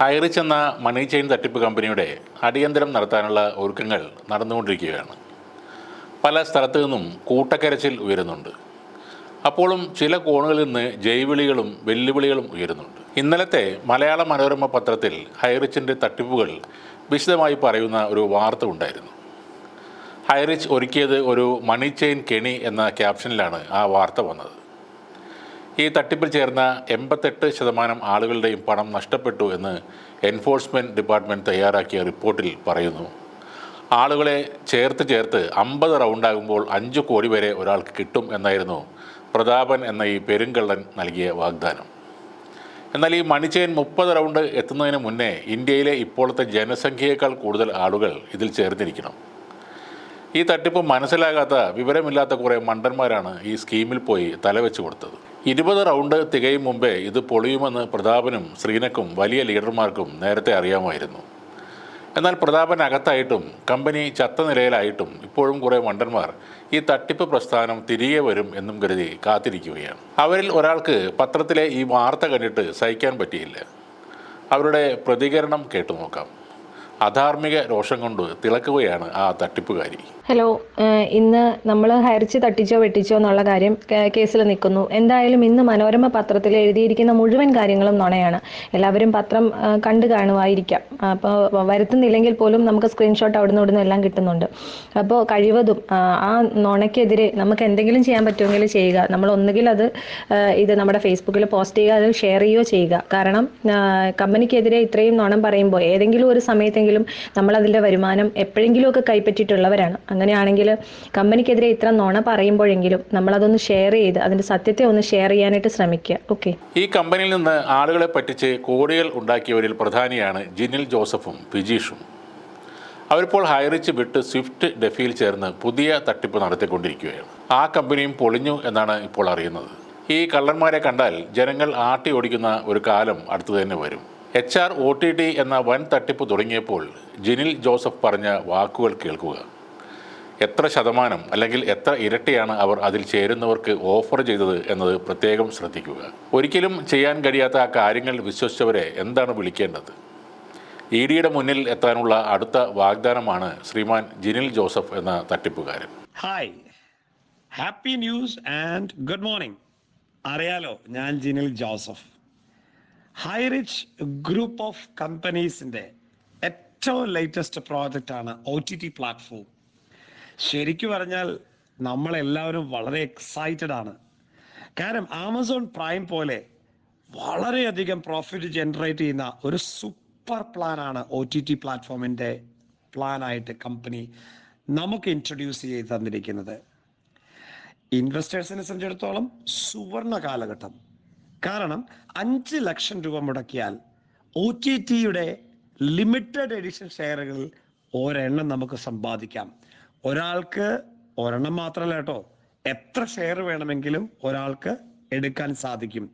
ഹൈറിച്ച് എന്ന മണി ചെയിൻ തട്ടിപ്പ് കമ്പനിയുടെ അടിയന്തരം നടത്താനുള്ള ഒരുക്കങ്ങൾ നടന്നുകൊണ്ടിരിക്കുകയാണ്. പല സ്ഥലത്തു നിന്നും കൂട്ടക്കരച്ചിൽ ഉയരുന്നുണ്ട്. അപ്പോഴും ചില കോണുകളിൽ നിന്ന് ജൈവിളികളും വെല്ലുവിളികളും ഉയരുന്നുണ്ട്. ഇന്നലത്തെ മലയാള മനോരമ പത്രത്തിൽ ഹൈറിച്ചിന്റെ തട്ടിപ്പുകൾ വിശദമായി പറയുന്ന ഒരു വാർത്ത ഉണ്ടായിരുന്നു. ഹൈറിച്ച് ഒരുക്കിയത് ഒരു മണി ചെയിൻ കെണി എന്ന ക്യാപ്ഷനിലാണ് ആ വാർത്ത വന്നത്. ഈ തട്ടിപ്പിൽ ചേർന്ന എൺപത്തെട്ട് ശതമാനം ആളുകളുടെയും പണം നഷ്ടപ്പെട്ടു എന്ന് എൻഫോഴ്സ്മെന്റ് ഡിപ്പാർട്ട്മെന്റ് തയ്യാറാക്കിയ റിപ്പോർട്ടിൽ പറയുന്നു. ആളുകളെ ചേർത്ത് ചേർത്ത് അമ്പത് റൗണ്ടാകുമ്പോൾ അഞ്ച് കോടി വരെ ഒരാൾക്ക് കിട്ടും എന്നായിരുന്നു പ്രതാപൻ എന്ന ഈ പെരുങ്കള്ളൻ നൽകിയ വാഗ്ദാനം. എന്നാൽ ഈ മണിച്ചെയിൻ മുപ്പത് റൗണ്ട് എത്തുന്നതിന് മുന്നേ ഇന്ത്യയിലെ ഇപ്പോഴത്തെ ജനസംഖ്യയേക്കാൾ കൂടുതൽ ആളുകൾ ഇതിൽ ചേർന്നിരിക്കണം. ഈ തട്ടിപ്പ് മനസ്സിലാകാത്ത വിവരമില്ലാത്ത കുറേ മണ്ടന്മാരാണ് ഈ സ്കീമിൽ പോയി തലവെച്ച് കൊടുത്തത്. ഇരുപത് റൗണ്ട് തികയും മുമ്പേ ഇത് പൊളിയുമെന്ന് പ്രതാപനും ശ്രീനക്കും വലിയ ലീഡർമാർക്കും നേരത്തെ അറിയാമായിരുന്നു. എന്നാൽ പ്രതാപൻ അകത്തായിട്ടും കമ്പനി ചത്ത നിലയിലായിട്ടും ഇപ്പോഴും കുറേ മണ്ടന്മാർ ഈ തട്ടിപ്പ് പ്രസ്ഥാനം തിരികെ വരും എന്നും കരുതി കാത്തിരിക്കുകയാണ്. അവരിൽ ഒരാൾക്ക് പത്രത്തിലെ ഈ വാർത്ത കണ്ടിട്ട് സഹിക്കാൻ പറ്റിയില്ല. അവരുടെ പ്രതികരണം കേട്ടു നോക്കാം അധാർമിക രോഷം കൊണ്ട് തിളക്കുകയാണ് ആ തട്ടിപ്പുകാരി. ഹലോ ഇന്ന് നമ്മൾ ഹരിച്ച് തട്ടിച്ചോ വെട്ടിച്ചോ എന്നുള്ള കാര്യം കേസിൽ നിൽക്കുന്നു. എന്തായാലും ഇന്ന് മനോരമ പത്രത്തിൽ എഴുതിയിരിക്കുന്ന മുഴുവൻ കാര്യങ്ങളും നുണയാണ്. എല്ലാവരും പത്രം കണ്ടു കാണുമായിരിക്കാം. അപ്പോൾ വരുത്തുന്നില്ലെങ്കിൽ പോലും നമുക്ക് സ്ക്രീൻഷോട്ട് അവിടുന്ന് ഇവിടുന്ന് എല്ലാം കിട്ടുന്നുണ്ട്. അപ്പോൾ കഴിവതും ആ നുണയ്ക്കെതിരെ നമുക്ക് എന്തെങ്കിലും ചെയ്യാൻ പറ്റുമെങ്കിൽ ചെയ്യുക. നമ്മൾ ഒന്നുകിൽ അത് ഇത് നമ്മുടെ ഫേസ്ബുക്കിൽ പോസ്റ്റ് ചെയ്യുക അത് ഷെയർ ചെയ്യുകയോ ചെയ്യുക. കാരണം കമ്പനിക്കെതിരെ ഇത്രയും നുണം പറയുമ്പോൾ ഏതെങ്കിലും ഒരു സമയത്തെങ്കിലും നമ്മൾ അതിന്റെ വരുമാനം എപ്പോഴെങ്കിലുമൊക്കെ കൈപ്പറ്റിയിട്ടുള്ളവരാണ്. അങ്ങനെയാണെങ്കിൽ കമ്പനിക്കെതിരെ ഇത്ര നുണ പറയുമ്പോഴെങ്കിലും നമ്മളതൊന്ന് ഷെയർ ചെയ്ത് അതിന്റെ സത്യത്തെ ഒന്ന് ഷെയർ ചെയ്യാനായിട്ട് ശ്രമിക്കുക. ഓക്കെ ഈ കമ്പനിയിൽ നിന്ന് ആളുകളെ പറ്റിച്ച് കോടികൾ ഉണ്ടാക്കിയവരിൽ പ്രധാനിയാണ് ജിനിൽ ജോസഫും ഫിജീഷും. അവരിപ്പോൾ ഹൈറിച്ച് വിട്ട് സ്വിഫ്റ്റ് ഡെഫിയിൽ ചേർന്ന് പുതിയ തട്ടിപ്പ് നടത്തിക്കൊണ്ടിരിക്കുകയാണ്. ആ കമ്പനിയും പൊളിഞ്ഞു എന്നാണ് ഇപ്പോൾ അറിയുന്നത്. ഈ കള്ളന്മാരെ കണ്ടാൽ ജനങ്ങൾ ആട്ടി ഓടിക്കുന്ന ഒരു കാലം അടുത്തു തന്നെ വരും. H R O T T എന്ന വൻ തട്ടിപ്പ് തുടങ്ങിയപ്പോൾ ജിനിൽ ജോസഫ് പറഞ്ഞ വാക്കുകൾ കേൾക്കുക. എത്ര ശതമാനം അല്ലെങ്കിൽ എത്ര ഇരട്ടിയാണ് അവർ അതിൽ ചേരുന്നവർക്ക് ഓഫർ ചെയ്തത് എന്നത് പ്രത്യേകം ശ്രദ്ധിക്കുക. ഒരിക്കലും ചെയ്യാൻ കഴിയാത്ത ആ കാര്യങ്ങൾ വിശ്വസിച്ചവരെ എന്താണ് വിളിക്കേണ്ടത്? ഇ ഡിയുടെ മുന്നിൽ എത്താനുള്ള അടുത്ത വാഗ്ദാനമാണ് ശ്രീമാൻ ജിനിൽ ജോസഫ് എന്ന തട്ടിപ്പുകാരൻ. Hi happy news and good morning അറിയാലോ ഞാൻ Jinil Joseph. Highrich group of കമ്പനീസിന്റെ ഏറ്റവും ലേറ്റസ്റ്റ് പ്രോജക്റ്റ് ആണ് ഒ ടി ടി പ്ലാറ്റ്ഫോം ശരിക്കു പറഞ്ഞാൽ നമ്മളെല്ലാവരും വളരെ എക്സൈറ്റഡ് ആണ്. കാരണം ആമസോൺ പ്രൈം പോലെ വളരെയധികം പ്രോഫിറ്റ് ജനറേറ്റ് ചെയ്യുന്ന ഒരു സൂപ്പർ പ്ലാൻ ആണ് ഒ ടി ടി പ്ലാറ്റ്ഫോമിന്റെ പ്ലാൻ ആയിട്ട് കമ്പനി നമുക്ക് ഇൻട്രൊഡ്യൂസ് ചെയ്ത് തന്നിരിക്കുന്നത്. ഇൻവെസ്റ്റേഴ്സിനെ സംബന്ധിച്ചിടത്തോളം സുവർണ കാലഘട്ടം. കാരണം അഞ്ച് ലക്ഷം രൂപ മുടക്കിയാൽ ഒ ടി ടിയുടെ ലിമിറ്റഡ് എഡിഷൻ ഷെയറുകളിൽ ഒരെണ്ണം നമുക്ക് സമ്പാദിക്കാം. ഒരാൾക്ക് ഒരെണ്ണം മാത്രമല്ല കേട്ടോ. എത്ര ഷെയർ വേണമെങ്കിലും ഒരാൾക്ക് എടുക്കാൻ സാധിക്കും.